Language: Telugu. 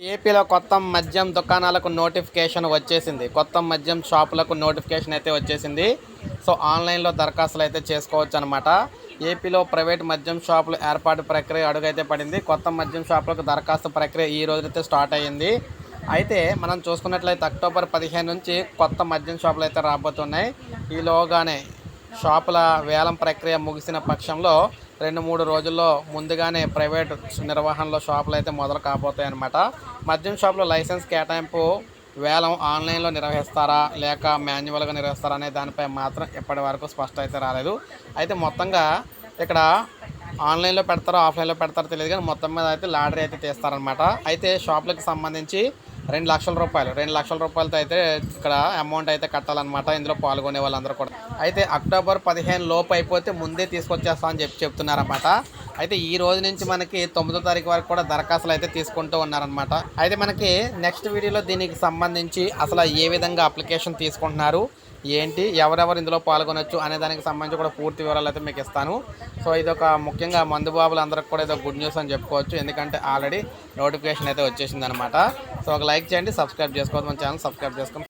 ఏపీలో కొత్త మద్యం దుకాణాలకు నోటిఫికేషన్ వచ్చేసింది. కొత్త మద్యం షాపులకు నోటిఫికేషన్ అయితే వచ్చేసింది. సో ఆన్లైన్లో దరఖాస్తులు అయితే చేసుకోవచ్చు అనమాట ఏపీలో ప్రైవేట్ మద్యం షాపులు ఏర్పాటు ప్రక్రియ అడుగైతే పడింది. కొత్త మద్యం షాపులకు దరఖాస్తు ప్రక్రియ ఈ రోజైతే స్టార్ట్ అయ్యింది. అయితే మనం చూసుకున్నట్లయితే అక్టోబర్ పదిహేను నుంచి కొత్త మద్యం షాపులు అయితే రాబోతున్నాయి. ఈలోగానే షాపుల వేలం ప్రక్రియ ముగిసిన పక్షంలో రెండు మూడు రోజుల్లో ముందుగానే ప్రైవేట్ నిర్వహణలో షాపులు అయితే మొదలు కాబోతాయి మద్యం షాపులో లైసెన్స్ కేటాయింపు వేలం ఆన్లైన్లో నిర్వహిస్తారా లేక మాన్యువల్గా నిర్వహిస్తారా అనే దానిపై మాత్రం ఇప్పటి వరకు స్పష్టత అయితే రాలేదు. అయితే మొత్తంగా ఇక్కడ ఆన్లైన్లో పెడతారో ఆఫ్లైన్లో పెడతారో తెలియదు కానీ మొత్తం మీద అయితే లాటరీ అయితే తీస్తారనమాట అయితే షాపులకు సంబంధించి రెండు లక్షల రూపాయలు రెండు లక్షల రూపాయలతో అయితే ఇక్కడ అమౌంట్ అయితే కట్టాలన్నమాట. ఇందులో పాల్గొనే వాళ్ళందరూ కూడా. అయితే అక్టోబర్ పదిహేను లోపు అయిపోతే ముందే తీసుకొచ్చేస్తా అని చెప్పి చెప్తున్నారన్నమాట. అయితే ఈ రోజు నుంచి మనకి తొమ్మిదో తారీఖు వరకు కూడా దరఖాస్తులు అయితే తీసుకుంటూ ఉన్నారనమాట అయితే మనకి నెక్స్ట్ వీడియోలో దీనికి సంబంధించి అసలు ఏ విధంగా అప్లికేషన్ తీసుకుంటున్నారు ఏంటి ఎవరెవరు ఇందులో పాల్గొనొచ్చు అనే దానికి సంబంధించి కూడా పూర్తి వివరాలు అయితే మీకు ఇస్తాను. సో ఇది ఒక ముఖ్యంగా మందు బాబులు అందరికి కూడా ఇది గుడ్ న్యూస్ అని చెప్పుకోవచ్చు. ఎందుకంటే ఆల్రెడీ నోటిఫికేషన్ అయితే వచ్చేసింది అనమాట సో ఒక లైక్ చేయండి సబ్స్క్రైబ్ చేసుకోవద్దు మన ఛానల్ సబ్స్క్రైబ్ చేసుకోండి.